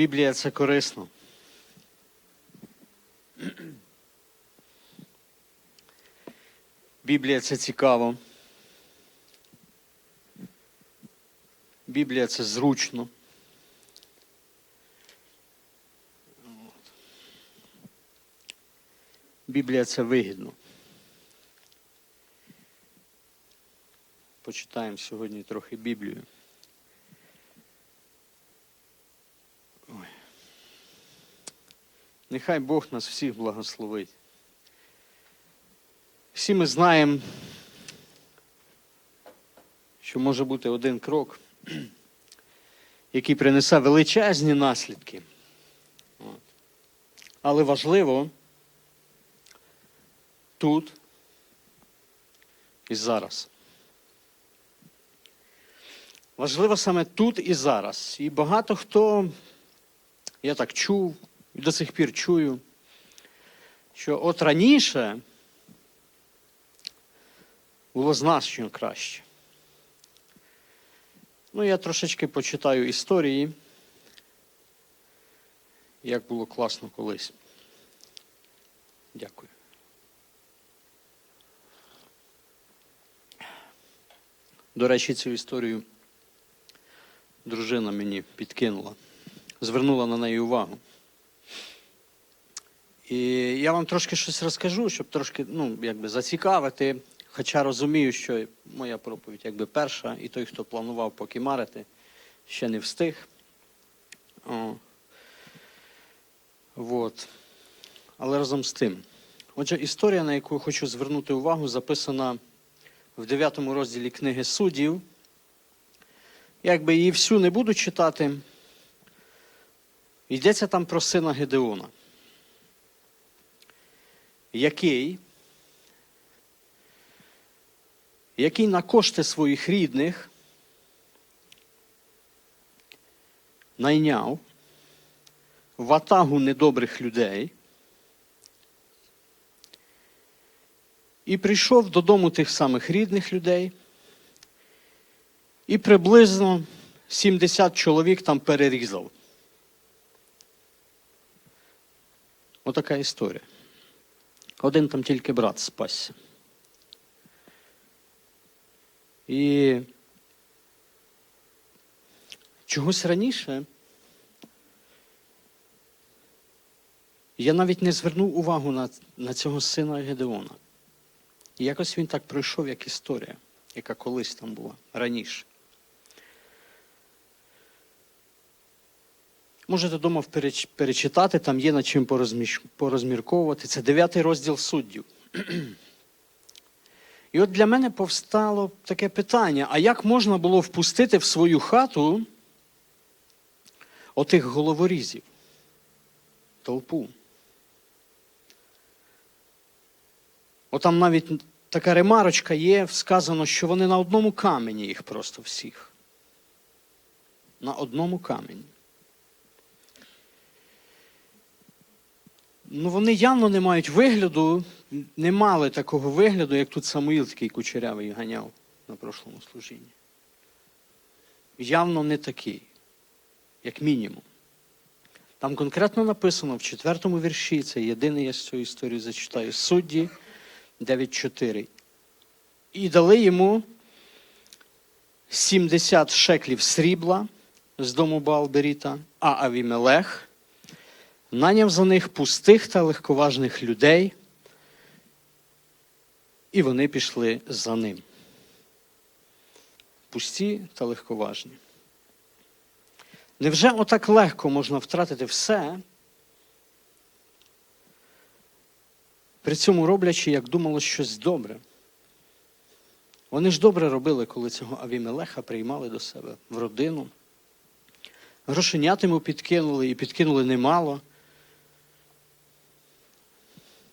Біблія це корисно. Біблія це цікаво. Біблія це зручно. Біблія це вигідно. Почитаємо сьогодні трохи Біблію. Нехай Бог нас всіх благословить. Всі ми знаємо, що може бути один крок, який принесе величезні наслідки. Але важливо тут і зараз. Важливо саме тут і зараз. І багато хто, я так чув, і до сих пір чую, що от раніше було значно краще. Ну, я трошечки почитаю історії, як було класно колись. Дякую. До речі, цю історію дружина мені підкинула, звернула на неї увагу. І я вам трошки щось розкажу, щоб трошки ну, якби зацікавити. Хоча розумію, що моя проповідь якби перша, і той, хто планував покімарити, ще не встиг. О. Вот. Але разом з тим. Отже, історія, на яку хочу звернути увагу, записана в 9 розділі книги суддів. Якби її всю не буду читати. Йдеться там про сина Гедеона, який, який на кошти своїх рідних найняв ватагу недобрих людей і прийшов додому тих самих рідних людей. І приблизно 70 чоловік там перерізав. Отака історія. Один там тільки брат спасся. І чогось раніше я навіть не звернув увагу на, на цього сина Гедеона. І якось він так пройшов, як історія, яка колись там була раніше. Можете переч- перечитати, там є над чим порозмірковувати. Це дев'ятий розділ суддів. І от для мене повстало таке питання: а як можна було впустити в свою хату отих головорізів? Толпу. Отам навіть така ремарочка є, сказано, що вони на одному камені їх просто всіх. На одному камені. Ну, вони явно не мають вигляду, не мали такого вигляду, як тут Самуїл такий кучерявий ганяв на прошлому служінні. Явно не такий, як мінімум. Там конкретно написано в четвертому вірші, це єдиний я з цієї історії зачитаю, судді 9.4. І дали йому 70 шеклів срібла з дому Балберіта, а Авімелех наняв за них пустих та легковажних людей, і вони пішли за ним. Пусті та легковажні. Невже отак легко можна втратити все, при цьому роблячи, як думало, щось добре? Вони ж добре робили, коли цього Авімелеха приймали до себе в родину. Грошенят йому підкинули і підкинули немало.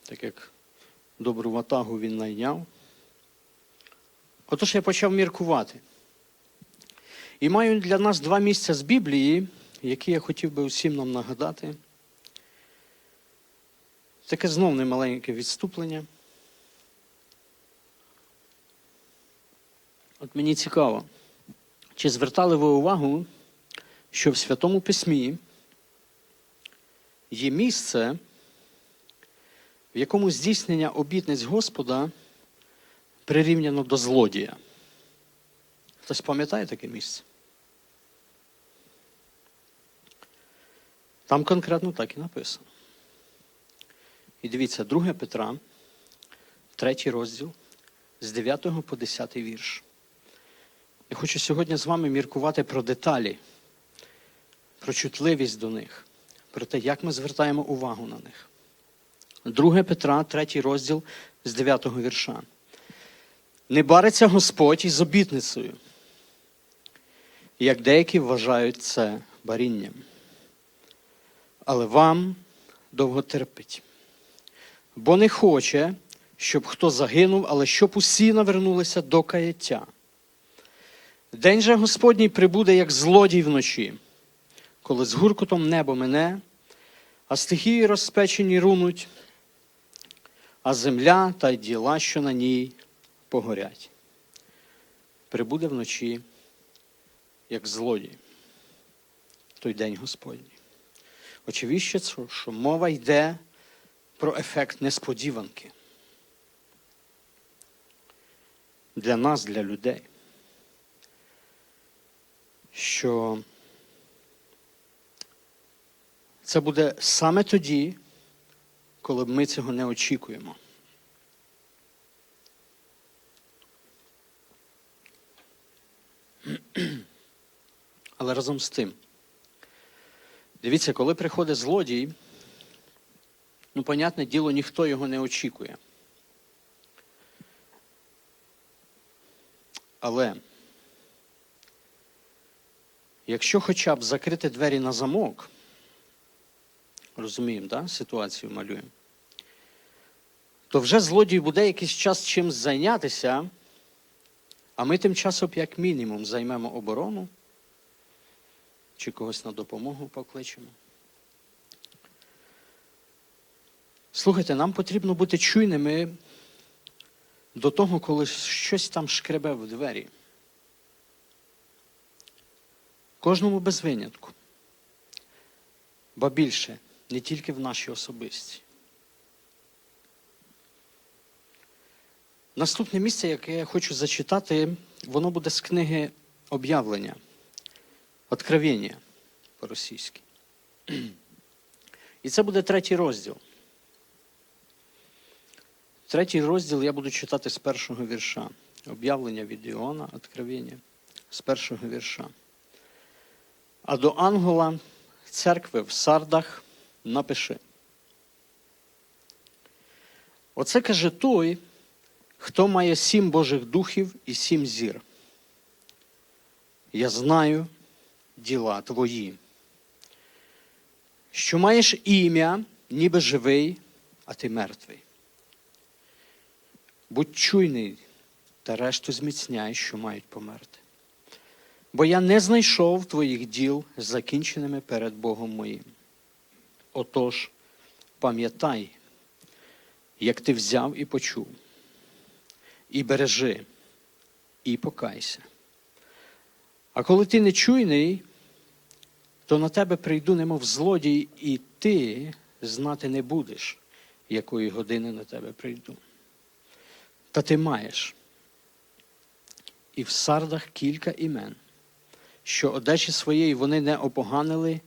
Так як добру ватагу він найняв. Отож я почав міркувати. І маю для нас два місця з Біблії, які я хотів би усім нам нагадати. Таке знов немаленьке відступлення. От мені цікаво, чи звертали ви увагу, що в Святому Письмі є місце, в якому здійснення обітниць Господа прирівняно до злодія. Хтось пам'ятає таке місце? Там конкретно так і написано. І дивіться, 2 Петра, третій розділ, з 9 по 10 вірш. Я хочу сьогодні з вами міркувати про деталі, про чутливість до них, про те, як ми звертаємо увагу на них. 2 Петра, третій розділ з 9 вірша. Не бариться Господь із обітницею, як деякі вважають це барінням. Але вам довго терпить. Бо не хоче, щоб хто загинув, але щоб усі навернулися до каяття. День же Господній прибуде, як злодій вночі, коли з гуркотом небо мине, а стихії розпечені рунуть, а земля та діла, що на ній погорять. Прибуде вночі, як злодій, той день Господній. Очевидно, що мова йде про ефект несподіванки. Для нас, для людей. Що це буде саме тоді, коли ми цього не очікуємо. Але разом з тим, дивіться, коли приходить злодій, ну, понятне діло, ніхто його не очікує. Але якщо хоча б закрити двері на замок, розуміємо, да? ситуацію малюємо, то вже злодій буде якийсь час чимось зайнятися, а ми тим часом, як мінімум, займемо оборону чи когось на допомогу покличемо. Слухайте, нам потрібно бути чуйними до того, коли щось там шкребе в двері. Кожному без винятку. Ба більше, не тільки в нашій особисті. Наступне місце, яке я хочу зачитати, воно буде з книги об'явлення, Откровення по-російськи. І це буде третій розділ. Третій розділ я буду читати з першого вірша. Об'явлення від Іоанна, Откровення, з першого вірша. А до ангела церкви в Сардах напиши. Оце каже той, хто має сім Божих духів і сім зір. Я знаю діла твої, що маєш ім'я, ніби живий, а ти мертвий. Будь чуйний та решту зміцняй, що мають померти. Бо я не знайшов твоїх діл закінченими перед Богом моїм. Отож, пам'ятай, як ти взяв і почув, і бережи, і покайся. А коли ти не чуйний, то на тебе прийду, немов злодій, і ти знати не будеш, якої години на тебе прийду. Та ти маєш. І в сардах кілька імен, що одежі своєї вони не опоганили,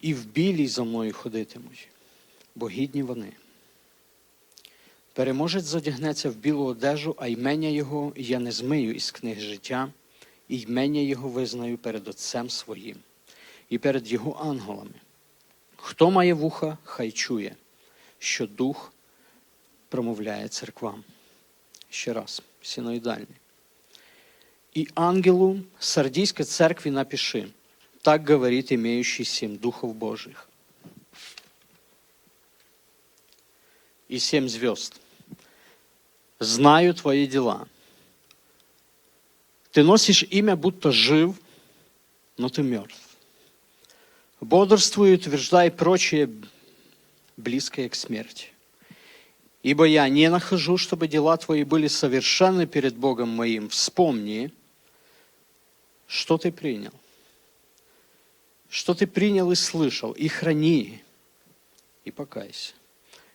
і в білій за мною ходитимуть, бо гідні вони. Переможець задягнеться в білу одежу, а ймення його я не змию із книг життя, і ймення його визнаю перед Отцем своїм і перед його ангелами. Хто має вуха, хай чує, що дух промовляє церквам. Ще раз, синоїдальний. І ангелу Сардійськой церкви напиши, так говорит имеющий семь духов Божьих и семь звезд. Знаю твои дела. Ты носишь имя, будто жив, но ты мертв. Бодрствуй утверждай прочее, близкое к смерти. Ибо я не нахожу, чтобы дела твои были совершенны перед Богом моим. Вспомни, что ты принял, что ты принял и слышал, и храни, и покайся.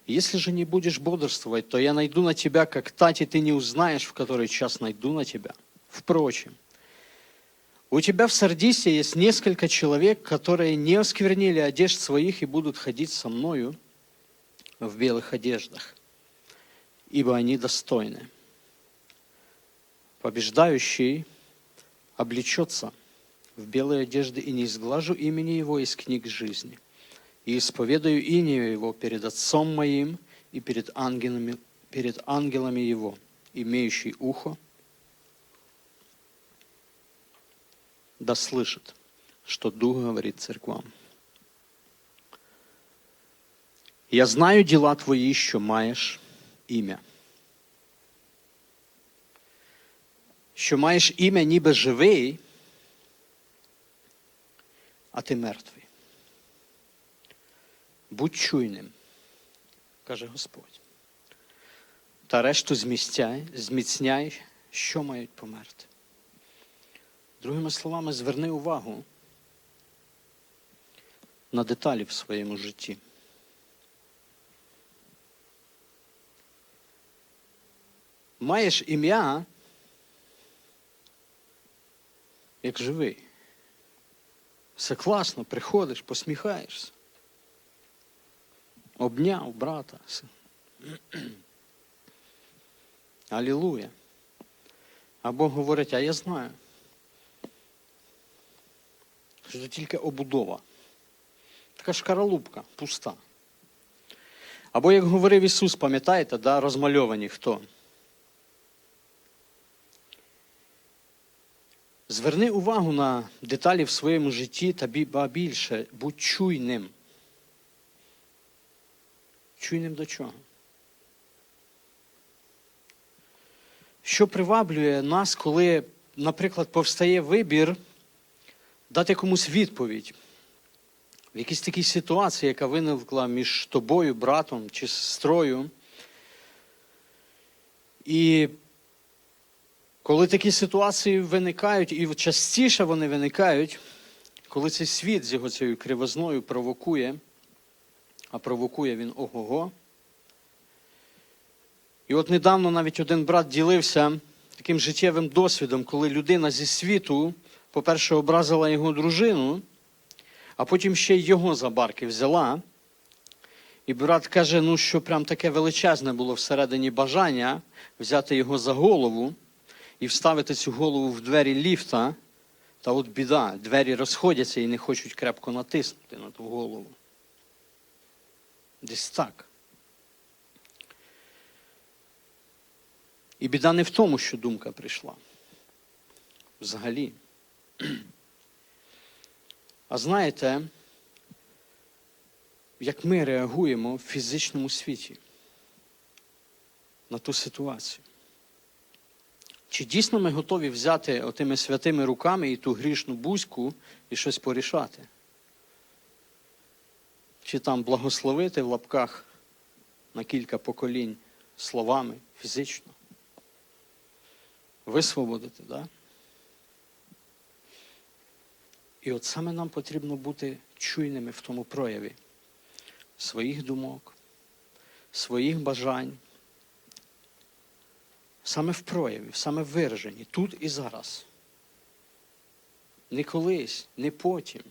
Если же не будешь бодрствовать, то я найду на тебя, как тати ты не узнаешь, в который час найду на тебя. Впрочем, у тебя в Сардисе есть несколько человек, которые не осквернили одежд своих и будут ходить со мною в белых одеждах, ибо они достойны. Побеждающий облечется в белые одежды и не изглажу имени его из книг жизни И исповедаю имя его перед Отцом моим и перед ангелами, перед ангелами его, имеющий ухо, да слышит, что Дух говорит церквам. Я знаю дела твої, що маєш ім'я. Що маєш ім'я ніби живий, а ти мертвий. Будь чуйним, каже Господь. Та решту зміцняй, зміцняй, що мають померти. Другими словами, зверни увагу на деталі в своєму житті. Маєш ім'я, як живий. Все класно, приходиш, посміхаєшся. Обняв брата. Алілуя. А Бог говорить, а я знаю. Що це тільки обудова. Така шкаралупка, пуста. Або, як говорив Ісус, пам'ятаєте, да, розмальовані хто? Зверни увагу на деталі в своєму житті та більше, будь чуйним. Чуйним до чого? Що приваблює нас, коли, наприклад, повстає вибір дати комусь відповідь в якійсь такій ситуації, яка виникла між тобою, братом чи сестрою. І коли такі ситуації виникають, і частіше вони виникають, коли цей світ з його цією кривозною провокує, а провокує він ого-го. І от недавно навіть один брат ділився таким життєвим досвідом, коли людина зі світу, по-перше, образила його дружину, а потім ще й його за барки взяла. І брат каже, ну що прям таке величезне було всередині бажання взяти його за голову і вставити цю голову в двері ліфта, та от біда, двері розходяться і не хочуть крепко натиснути на ту голову. Десь так. І біда не в тому, що думка прийшла. Взагалі. А знаєте, як ми реагуємо в фізичному світі на ту ситуацію? Чи дійсно ми готові взяти отими святими руками і ту грішну бузьку і щось порішати? Чи там благословити в лапках на кілька поколінь словами фізично? Висвободити? Да? І от саме нам потрібно бути чуйними в тому прояві своїх думок, своїх бажань. Саме в прояві, саме в вираженні, тут і зараз. Не колись, не потім,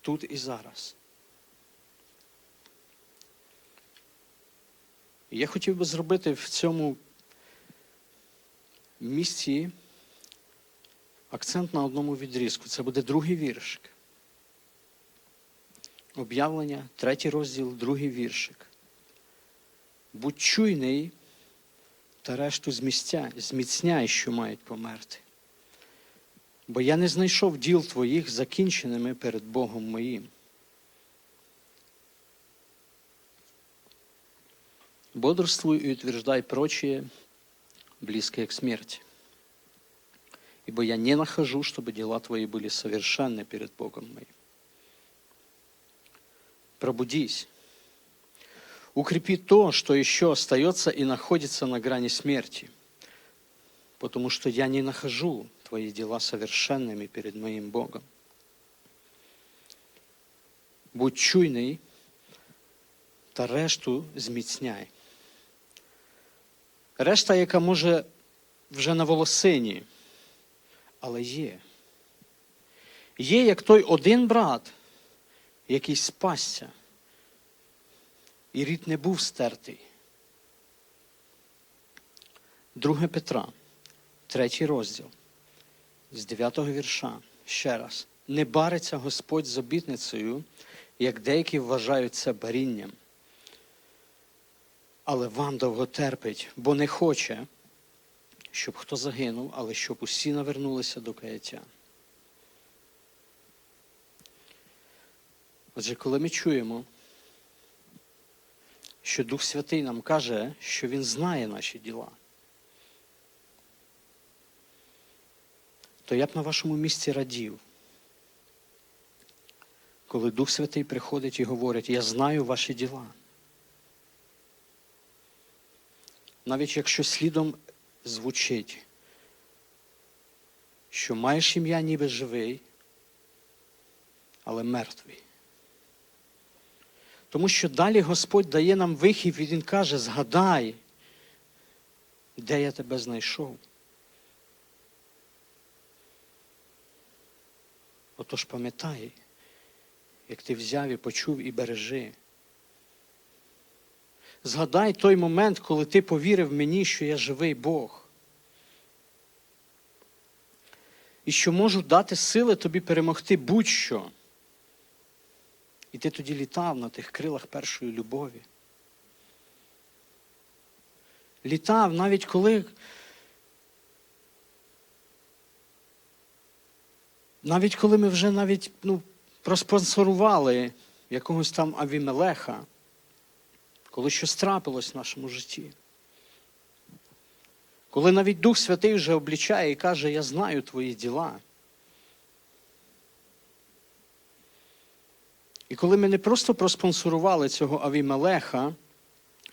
тут і зараз. Я хотів би зробити в цьому місці акцент на одному відрізку. Це буде другий віршик. Об'явлення, третій розділ, другий віршик. Будь чуйний та решту змістя, зміцняй, що мають померти. Бо я не знайшов діл твоїх закінченими перед Богом моїм. Бодрствуй и утверждай прочие, близкие к смерти. Ибо я не нахожу, чтобы дела твои были совершенны перед Богом моим. Пробудись. Укрепи то, что еще остается и находится на грани смерти, потому что я не нахожу твои дела совершенными перед моим Богом. будь чуйний та решту зміцняй. Решта, яка може вже на волосині, але є. Є як той один брат, який спасся, і рід не був стертий. Друге Петра, третій розділ, з 9 вірша. Ще раз. Не бариться Господь з обітницею, як деякі вважають це барінням. Але вам довго терпить, бо не хоче, щоб хто загинув, але щоб усі навернулися до каяття. Отже, коли ми чуємо, що Дух Святий нам каже, що Він знає наші діла, то я б на вашому місці радів, коли Дух Святий приходить і говорить, я знаю ваші діла. Навіть якщо слідом звучить, що маєш ім'я ніби живий, але мертвий. Тому що далі Господь дає нам вихід, і Він каже, згадай, де я тебе знайшов. Отож пам'ятай, як ти взяв і почув і бережи. Згадай той момент, коли ти повірив мені, що я живий Бог. І що можу дати сили тобі перемогти будь-що. І ти тоді літав на тих крилах першої любові. Літав навіть коли. Навіть коли ми вже навіть ну, проспонсорували якогось там Авімелеха, коли щось трапилось в нашому житті. Коли навіть Дух Святий вже облічає і каже, я знаю твої діла. І коли ми не просто проспонсорували цього Авімелеха,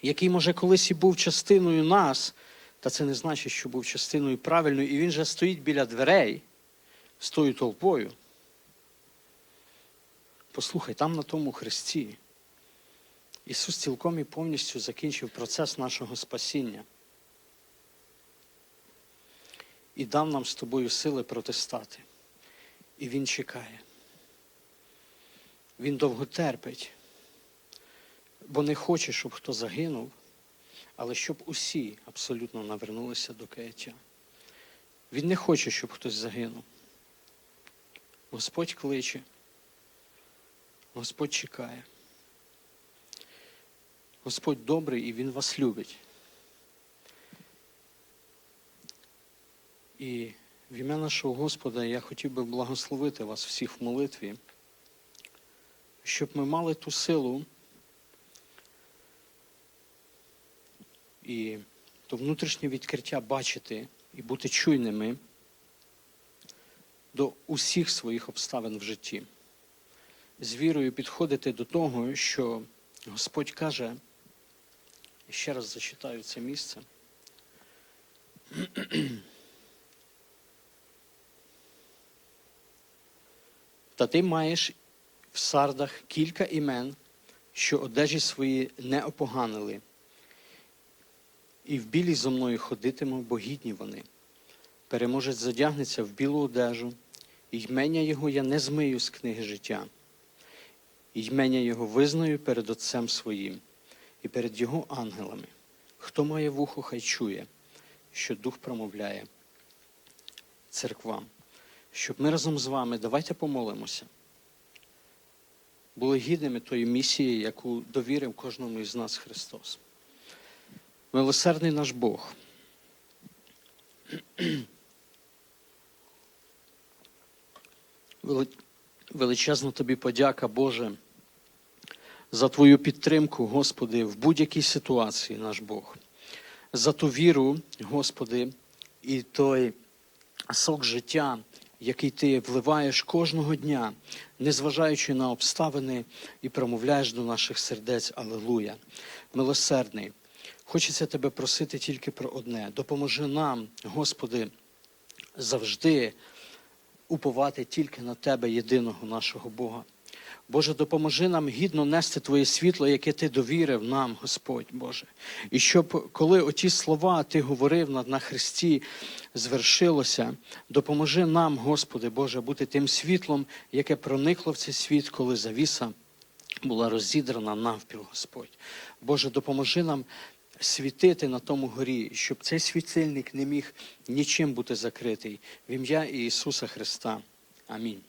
який, може, колись і був частиною нас, та це не значить, що був частиною правильною, і він же стоїть біля дверей з тою толпою. Послухай, там на тому хресті Ісус цілком і повністю закінчив процес нашого спасіння і дав нам з тобою сили протистати. І Він чекає. Він довго терпить, бо не хоче, щоб хто загинув, але щоб усі абсолютно навернулися до каяття. Він не хоче, щоб хтось загинув. Господь кличе, Господь чекає. Господь добрий і Він вас любить. І в ім'я нашого Господа я хотів би благословити вас всіх в молитві, щоб ми мали ту силу і то внутрішнє відкриття бачити і бути чуйними до усіх своїх обставин в житті. З вірою підходити до того, що Господь каже, ще раз зачитаю це місце. Та ти маєш в сардах кілька імен, що одежі свої не опоганили. І в білій зо мною ходитиму, бо гідні вони. Переможець задягнеться в білу одежу, ймення його я не змию з книги життя. І ймення його визнаю перед Отцем своїм і перед його ангелами. Хто має вухо, хай чує, що Дух промовляє церквам. Щоб ми разом з вами, давайте помолимося, були гідними тої місії, яку довірив кожному із нас Христос. Милосердний наш Бог. Величезна тобі подяка, Боже, за Твою підтримку, Господи, в будь-якій ситуації, наш Бог, за ту віру, Господи, і той сок життя, який Ти вливаєш кожного дня, незважаючи на обставини, і промовляєш до наших сердець. Алелуя. Милосердний. Хочеться тебе просити тільки про одне. Допоможи нам, Господи, завжди уповати тільки на Тебе, єдиного нашого Бога. Боже, допоможи нам гідно нести Твоє світло, яке Ти довірив нам, Господь Боже. І щоб, коли оті слова Ти говорив на, на Христі, звершилося, допоможи нам, Господи Боже, бути тим світлом, яке проникло в цей світ, коли завіса була розідрана навпіл, Господь. Боже, допоможи нам світити на тому горі, щоб цей світильник не міг нічим бути закритий. В ім'я Ісуса Христа. Амінь.